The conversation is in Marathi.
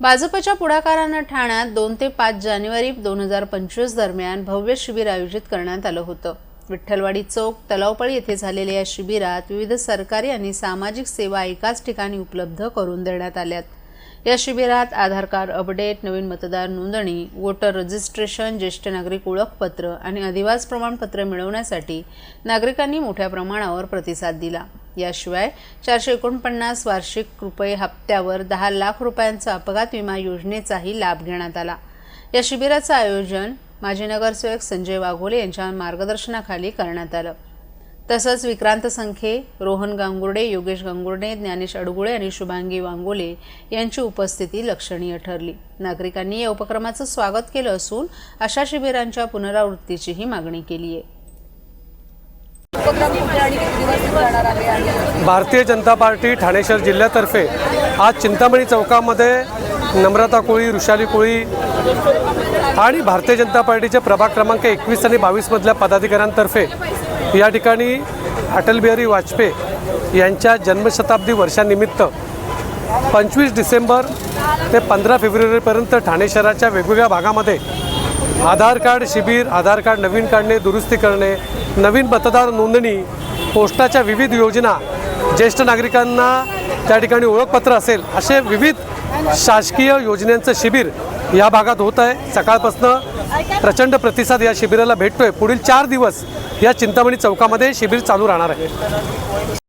भाजपच्या पुढाकारानं ठाण्यात दोन ते पाच जानेवारी दोन हजार पंचवीस दरम्यान भव्य शिबिर आयोजित करण्यात आलं होतं. विठ्ठलवाडी चौक तलावपळी येथे झालेल्या या शिबिरात विविध सरकारी आणि सामाजिक सेवा एकाच ठिकाणी उपलब्ध करून देण्यात आल्यात. या शिबिरात आधार कार्ड अपडेट नवीन मतदार नोंदणी वोटर रजिस्ट्रेशन ज्येष्ठ नागरिक ओळखपत्र आणि अधिवास प्रमाणपत्र मिळवण्यासाठी नागरिकांनी मोठ्या प्रमाणावर प्रतिसाद दिला. याशिवाय चारशे एकोणपन्नास वार्षिक रुपये हप्त्यावर दहा लाख रुपयांचा अपघात विमा योजनेचाही लाभ घेण्यात आला. या शिबिराचं आयोजन माजी नगरसेवक संजय वाघोले यांच्या मार्गदर्शनाखाली करण्यात आलं. तसंच विक्रांत संखे रोहन गांगुर्डे योगेश गांगुर्डे ज्ञानेश अडगुळे आणि शुभांगी वांगोले यांची उपस्थिती लक्षणीय ठरली. नागरिकांनी या उपक्रमाचं स्वागत केलं असून अशा शिबिरांच्या पुनरावृत्तीचीही मागणी केली आहे उपक्रम कुठे आणि किती दिवस जाणार आहे आणि भारतीय जनता पार्टी ठाणे शहर जिल्ह्यातर्फे आज चिंतामणी चौकामध्ये नम्रता कोळी ऋषाली कोळी आणि भारतीय जनता पार्टीचे प्रभाग क्रमांक एकवीस आणि बावीसमधल्या पदाधिकाऱ्यांतर्फे या ठिकाणी अटल बिहारी वाजपेयी यांच्या जन्मशताब्दी वर्षानिमित्त पंचवीस डिसेंबर ते पंधरा फेब्रुवारीपर्यंत ठाणे शहराच्या वेगवेगळ्या भागामध्ये आधार कार्ड शिबिर आधार कार्ड नवीन काढणे दुरुस्ती करणे नवीन मतदार नोंदणी पोस्टाच्या विविध योजना ज्येष्ठ नागरिकांना त्या ठिकाणी ओळखपत्र असेल असे विविध शासकीय योजनांचं शिबिर या भागात होत आहे. सकाळपासून प्रचंड प्रतिसाद या शिबिराला भेटतोय. पुढील चार दिवस या चिंतामणी चौकामध्ये शिबिर चालू राहणार आहे.